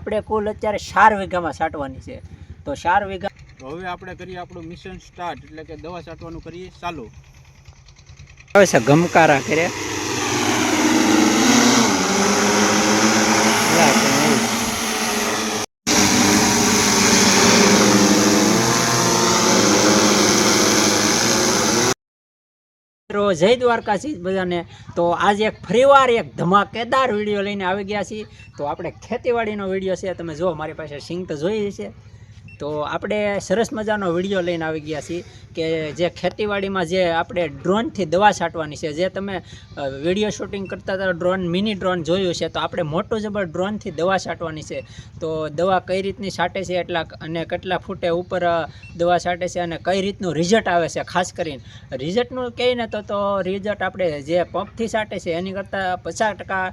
આપણે કુલ અત્યારે ચાર વીઘામાં છાંટવાની છે. તો ચાર વીઘા તો હવે આપણે કરીએ આપણું મિશન સ્ટાર્ટ એટલે કે દવા છાંટવાનું કરીએ. ચાલુ. આવે છે ગમકારા કરે. મિત્રો, જય દ્વારકાશી બધાને. તો આજે એક ફરીવાર એક ધમાકેદાર વીડિયો લઈને આવી ગયા છીએ. તો આપણે ખેતીવાડીનો વીડિયો છે, તમે જુઓ, મારી પાસે સિંગ તો જોઈ છે તો આપણે સરસ મજાનો વીડિયો લઈને આવી ગયા છીએ કે જે ખેતીવાડીમાં જે આપણે ડ્રોનથી દવા છાંટવાની છે, જે તમે વીડિયો શૂટિંગ કરતા હતા ડ્રોન, મિની ડ્રોન જોયું છે, તો આપણે મોટું જબર ડ્રોનથી દવા છાંટવાની છે. તો દવા કઈ રીતની છાંટે છે એટલા અને કેટલા ફૂટે ઉપર દવા છાંટે છે અને કઈ રીતનું રિઝલ્ટ આવે છે, ખાસ કરીને. રિઝલ્ટનું કહીએ ને તો તો રિઝલ્ટ આપણે જે પંપથી છાંટે છે, એની કરતાં પચાસ ટકા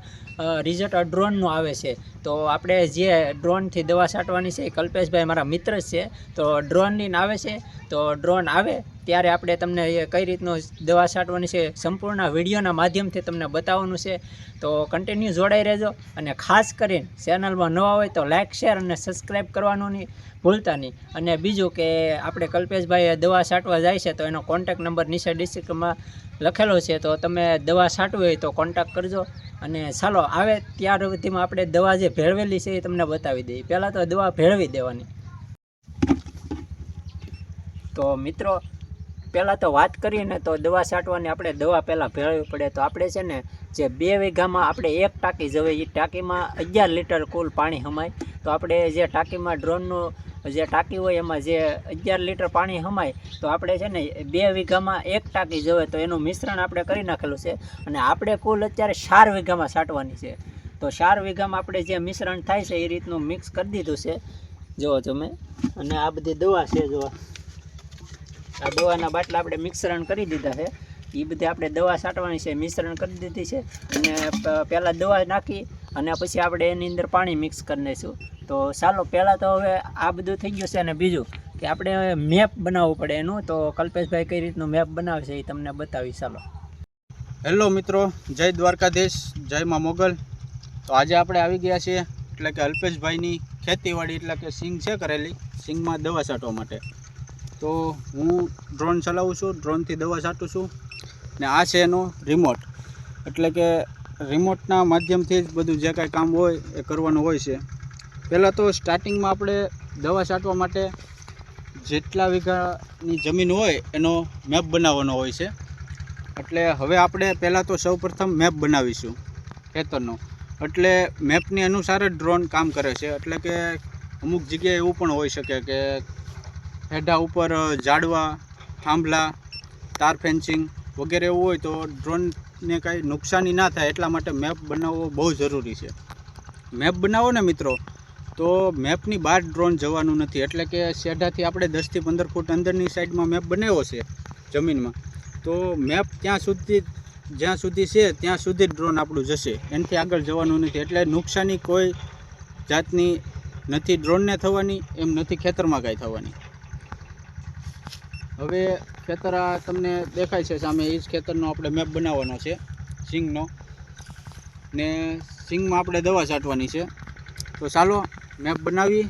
રિઝલ્ટ ડ્રોનનું આવે છે. તો આપણે જે ડ્રોનથી દવા છાંટવાની છે એ કલ્પેશભાઈ, મારા મિત્ર જ છે. તો ડ્રોનની આવે છે. તો ડ્રોન આવે, ત્યારે આપણે તમને કઈ રીતનું દવા છાંટવાની છે સંપૂર્ણ વિડીયોના માધ્યમથી તમને બતાવવાનું છે. તો કન્ટિન્યુ જોડાઈ રહેજો અને ખાસ કરીને ચેનલમાં નવા હોય તો લાઇક શેર અને સબસ્ક્રાઈબ કરવાનું નહીં ભૂલતા નહીં. અને બીજું કે આપણે કલ્પેશભાઈ દવા છાંટવા જાય છે તો એનો કોન્ટેક નંબર નીચે ડિસ્ટ્રિક્ટમાં લખેલો છે. તો તમે દવા છાંટવી હોય તો કોન્ટેક કરજો. અને ચાલો, આવે ત્યાર સુધીમાં આપણે દવા જે ભેળવેલી છે એ તમને બતાવી દઈએ. પહેલાં તો દવા ભેળવી દેવાની. તો મિત્રો, પહેલાં તો વાત કરીને તો દવા છાંટવાની આપણે દવા પહેલાં ભેળવી પડે. તો આપણે છે ને જે બે વીઘામાં આપણે એક ટાંકી જવે એ ટાંકીમાં અગિયાર લીટર કુલ પાણી હમાય તો આપણે જે ટાંકીમાં ડ્રોનનું જે ટાંકી હોય, એમાં જે અગિયાર લીટર પાણી હમાય તો આપણે છે ને બે વીઘામાં એક ટાંકી જવે, તો એનું મિશ્રણ આપણે કરી નાખેલું છે. અને આપણે કુલ અત્યારે ચાર વીઘામાં છાંટવાની છે. તો ચાર વીઘામાં આપણે જે મિશ્રણ થાય છે, એ રીતનું મિક્સ કરી દીધું છે. જુઓ તમે. અને આ બધી દવા છે, જુઓ. આ દવાના બાટલા આપણે મિશ્રણ કરી દીધા છે. એ બધી આપણે દવા છાંટવાની છે, મિશ્રણ કરી દીધી છે. અને પહેલાં દવા નાખી અને પછી આપણે એની અંદર પાણી મિક્સ કરી દઈશું તો ચાલો, પહેલાં તો હવે આ બધું થઈ ગયું છે અને બીજું કે આપણે મેપ બનાવવું પડે એનું. તો કલ્પેશભાઈ કઈ રીતનું મેપ બનાવે છે એ તમને બતાવી ચાલો. હેલો મિત્રો, જય દ્વારકાધીશ, જય મા મોગલ. તો આજે આપણે આવી ગયા છીએ, એટલે કે અલ્પેશભાઈની ખેતીવાડી, એટલે કે સિંગ છે કરેલી, સિંગમાં દવા છાંટવા માટે. તો હું ડ્રોન ચલાવું છું ડ્રોનથી દવા છાંટું છું ને આ છે એનો રિમોટ એટલે કે રિમોટના માધ્યમથી જ બધું જે કાંઈ કામ હોય એ કરવાનું હોય છે. પહેલાં તો સ્ટાર્ટિંગમાં આપણે દવા છાંટવા માટે જેટલા વીઘાની જમીન હોય એનો મેપ બનાવવાનો હોય છે. એટલે હવે આપણે પહેલાં તો સૌપ્રથમ મેપ બનાવીશું ખેતરનો. એટલે મેપની અનુસાર જ ડ્રોન કામ કરે છે. એટલે કે અમુક જગ્યાએ એવું પણ હોઈ શકે કે હેઠા ઉપર ઝાડવા થાંભલા, તાર ફેન્સિંગ વગેરે એવું હોય તો ડ્રોનને કાંઈ નુકસાની ના થાય એટલા માટે મેપ બનાવવો બહુ જરૂરી છે. મેપ બનાવો ને મિત્રો, તો મેપની બહાર ડ્રોન જવાનું નથી. એટલે કે શેઢાથી આપણે દસથી પંદર ફૂટ અંદરની સાઈડમાં મેપ બનાવ્યો છે જમીનમાં. તો મેપ ત્યાં સુધી, જ્યાં સુધી છે ત્યાં સુધી ડ્રોન આપણું જશે. એનાથી આગળ જવાનું નથી. એટલે નુકસાની કોઈ જાતની નથી. ડ્રોનને થવાની, એમ નથી. ખેતરમાં કાંઈ થવાની. હવે ખેતર આ તમને દેખાય છે સામે એ જ ખેતરનો આપણે મેપ બનાવવાનો છે, સિંગનો. ને સિંગમાં આપણે દવા છાંટવાની છે. તો ચાલો, મેપ બનાવી.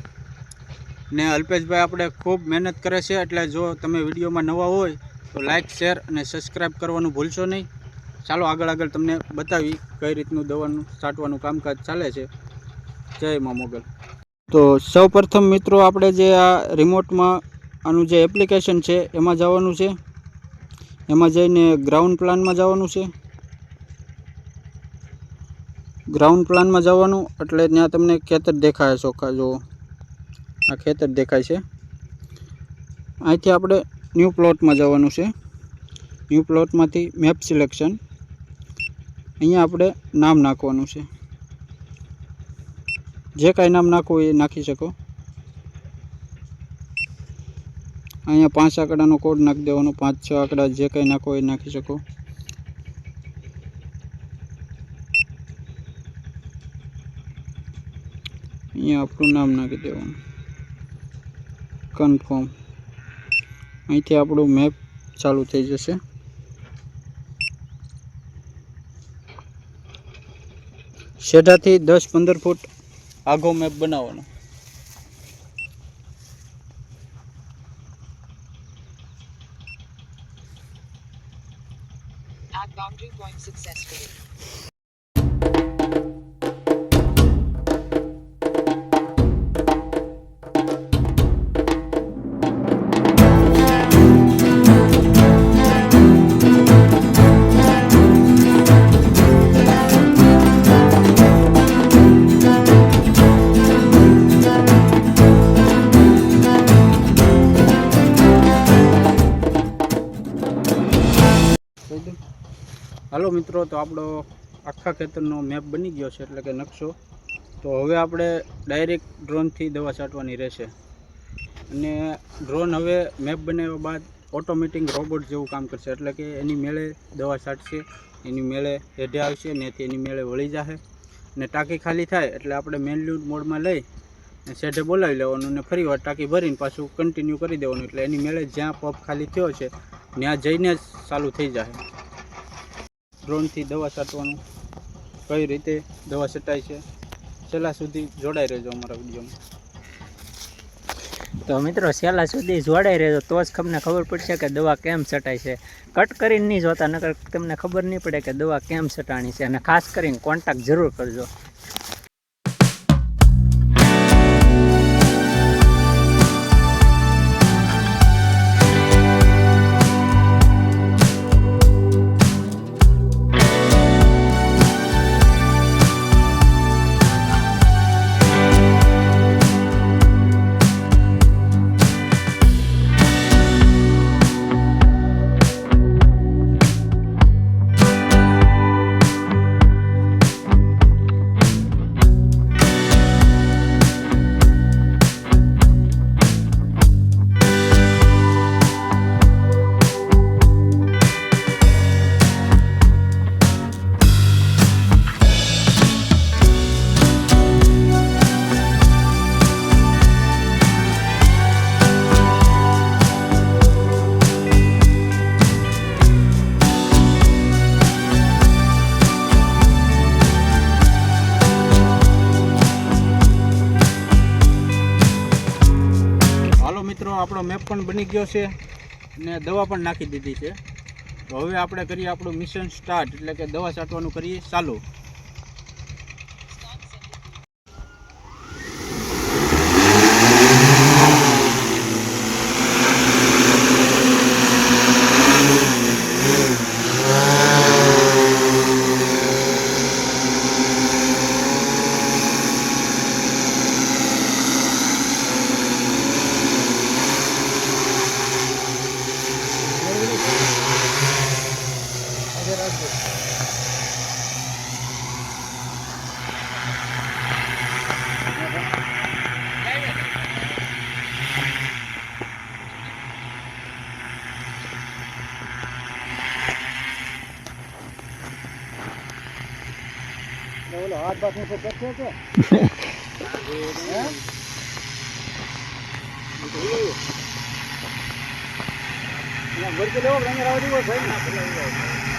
ને અલ્પેશભાઈ આપણે ખૂબ મહેનત કરે છે, એટલે જો તમે વિડીયોમાં નવા હોય, તો લાઇક શેર અને સબસ્ક્રાઈબ કરવાનું ભૂલશો નહીં. ચાલો આગળ આગળ તમને બતાવી કઈ રીતનું દવાનું છાંટવાનું કામકાજ ચાલે છે. જય મા મોગલ. તો સૌપ્રથમ મિત્રો, આપણે જે આ રિમોટમાં આનું જે એપ્લિકેશન છે, એમાં જવાનું છે. એમાં જઈને ગ્રાઉન્ડ પ્લાનમાં જવાનું છે. ગ્રાઉન્ડ પ્લાનમાં જવાનું, એટલે ત્યાં તમને ખેતર દેખાય ચોખ્ખા જુઓ. આ ખેતર દેખાય છે. અહીંથી આપણે ન્યૂ પ્લોટમાં જવાનું છે. ન્યૂ પ્લોટમાંથી મેપ સિલેક્શન અહીંયા આપણે નામ નાખવાનું છે. જે કાંઈ નામ નાખવું એ નાખી શકો. અહીંયા પાંચ આંકડાનો કોડ નાખી દેવાનો. પાંચ, છ આંકડા જે કંઈ નાખો એ નાખી શકો. અહીંયા આપણું નામ નાખી દેવાનું. કન્ફર્મ અહીંથી આપણું મેપ ચાલુ થઈ જશે. શેઢાથી દસ પંદર ફૂટ આઘો મેપ બનાવવાનો. Add boundary point successfully. હાલો મિત્રો, તો આપણો આખા ખેતરનો મેપ બની ગયો છે, એટલે કે નકશો. તો હવે આપણે ડાયરેક્ટ ડ્રોનથી દવા છાંટવાની રહેશે. અને ડ્રોન હવે મેપ બનાવ્યા બાદ ઓટોમેટિક રોબોટ જેવું કામ કરશે, એટલે કે એની મેળે દવા છાંટશે, એની મેળે હેઢે આવશે, ને એની મેળે વળી જશે ને ટાંકી ખાલી થાય, એટલે આપણે મેન્યુડ મોડમાં લઈ શેઠે બોલાવી લેવાનું ને ફરી વાર ટાંકી ભરીને પાછું કન્ટિન્યુ કરી દેવાનું, એટલે એની મેળે જ્યાં પપ ખાલી થયો છે, ત્યાં જઈને જ ચાલુ થઈ જાય ડ્રોનથી દવા છાંટવાનું, કઈ રીતે દવા છટાય છે, છેલ્લા સુધી જોડાઈ રહેજો અમારા વિડીયોમાં. તો મિત્રો, છેલ્લા સુધી જોડાઈ રહેજો, તો જ તમને ખબર પડશે કે દવા કેમ છટાય છે. કટ કરીને નહીં જોતા, નકર તમને ખબર નહીં પડે કે દવા કેમ છટાણી છે, અને ખાસ કરીને કોન્ટેક્ટ જરૂર કરજો. આપણો મેપ પણ બની ગયો છે અને દવા પણ નાખી દીધી છે. તો હવે આપણે કરીએ આપણું મિશન સ્ટાર્ટ એટલે કે દવા છાંટવાનું કરીએ ચાલુ. હાથ બાથ ઉપર કરશે કે? ઘર લેવો રંગ રાવડી હોય ભાઈ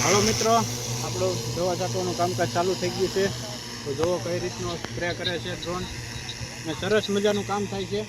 હાલો મિત્રો આપણું દવા છાંટવાનું કામકાજ ચાલુ થઈ ગયું છે. તો જુઓ કઈ રીતનો સ્પ્રે કરે છે ડ્રોન. ને સરસ મજાનું કામ થાય છે.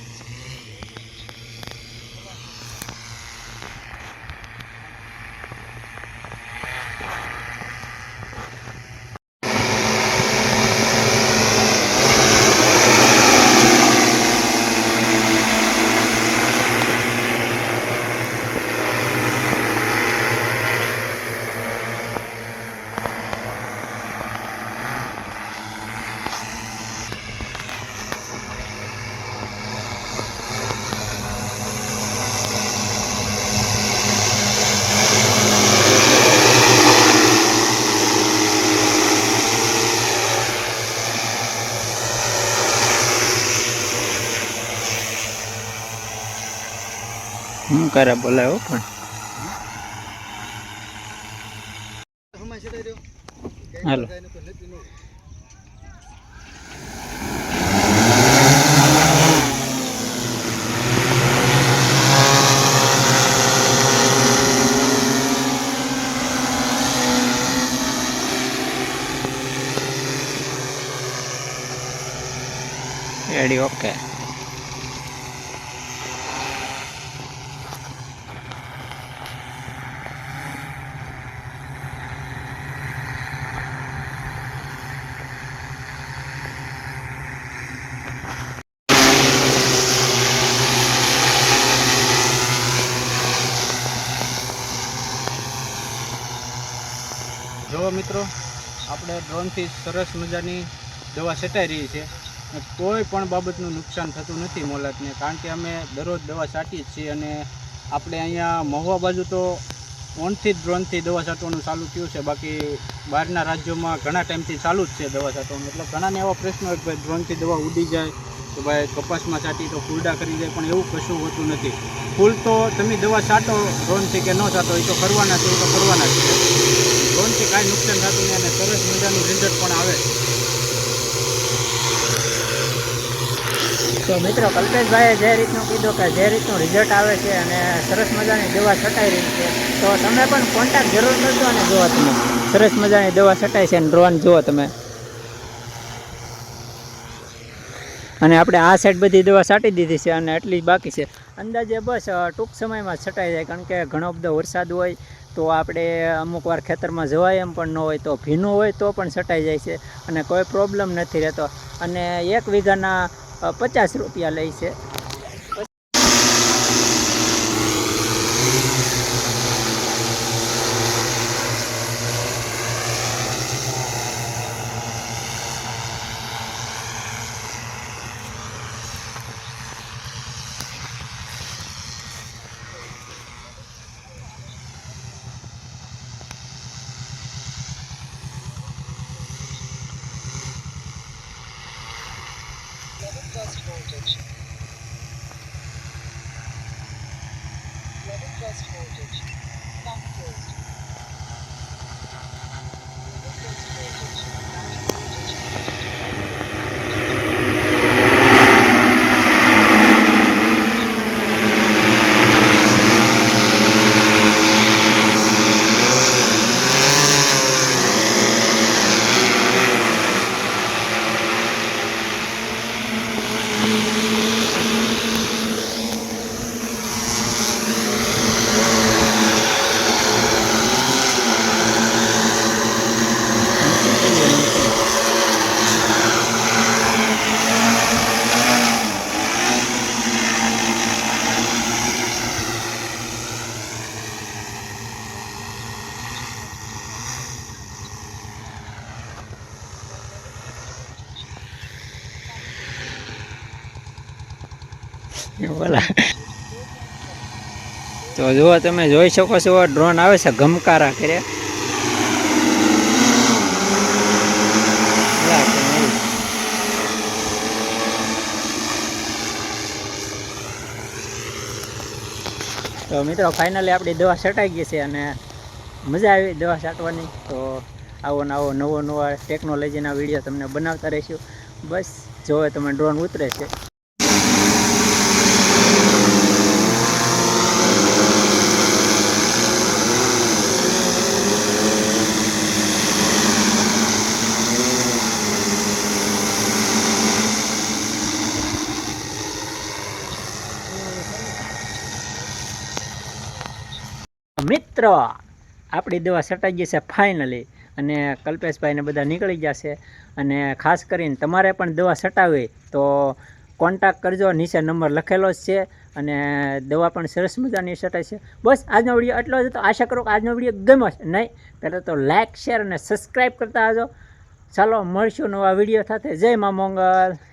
હું કરે બોલાવો પણ હાલો રેડી ઓકે જો મિત્રો, આપણે ડ્રોનથી સરસ મજાની દવા છટાઈ રહી છે કોઈ પણ બાબતનું નુકસાન થતું નથી મોલાતને, કારણ કે અમે દરરોજ દવા છાંટીએ છીએ અને આપણે અહીંયા મહુવા બાજુ તો ઓનથી જ ડ્રોનથી દવા છાંટવાનું ચાલુ થયું છે, બાકી બહારના રાજ્યોમાં ઘણા ટાઈમથી ચાલુ જ છે દવા છાંટવાનું. એટલે ઘણાને એવા પ્રશ્નો હોય કે ભાઈ ડ્રોનથી દવા ઉડી જાય તો ભાઈ કપાસમાં છાંટી તો ફૂલડા કરી જાય, પણ એવું કશું હોતું નથી. ફૂલ તો તમે દવા છાંટો ડ્રોનથી કે ન છાંટો, એ તો કરવાના છે, એ તો કરવાના છે. કાંઈ નુકસાન થતું નહીં અને સરસ મજાનું રિઝલ્ટ પણ આવે. તો મિત્રો, કલ્પેશભાઈએ જે રીતનું કીધું કે જે રીતનું રિઝલ્ટ આવે છે અને સરસ મજાની દવા છટાઈ રહી છે, તો તમે પણ કોન્ટેક્ટ જરૂર કરજો અને જુઓ તમે. સરસ મજાની દવા છટાઈ છે અને ડ્રોન જુઓ તમે. અને આપણે આ સાઈડ બધી દવા છાંટી દીધી છે અને એટલી જ બાકી છે. અંદાજે બસ ટૂંક સમયમાં છટાઈ જાય, કારણ કે ઘણો બધો વરસાદ હોય તો આપણે અમુક વાર ખેતરમાં જવાય એમ પણ ન હોય તો ભીનું હોય તો પણ છટાઈ જાય છે અને કોઈ પ્રોબ્લેમ નથી રહેતો. અને એક વીઘાના પચાસ રૂપિયા લે છે. plus voltage. 11 plus voltage. Not closed. બોલા તો જુઓ તમે જોઈ શકો છો ડ્રોન આવે છે, ગમકારા કરે. તો મિત્રો ફાઇનલી આપણી દવા છટાઈ ગઈ છે અને મજા આવી દવા છાંટવાની. તો આવો ને આવો નવો નવા ટેકનોલોજીના વીડિયો તમને બનાવતા રહીશું. બસ જો તમે ડ્રોન ઉતરે છે. મિત્રો, આપણી દવા ગઈ છે ફાઇનલી અને કલ્પેશભાઈને બધા નીકળી જશે અને ખાસ કરીને તમારે પણ દવા સટાવી તો કોન્ટેક્ટ કરજો. નીચે નંબર લખેલો જ છે. અને દવા પણ સરસ મજાની છટાઈ છે. બસ, આજનો વીડિયો એટલો જ હતો. આશા કરો કે આજનો વીડિયો ગમ્યો છે નહીં, પહેલાં તો લાઇક શેર અને સબસ્ક્રાઈબ કરતા આવજો. ચાલો, મળશું નવા વીડિયો સાથે. જય મા મંગલ.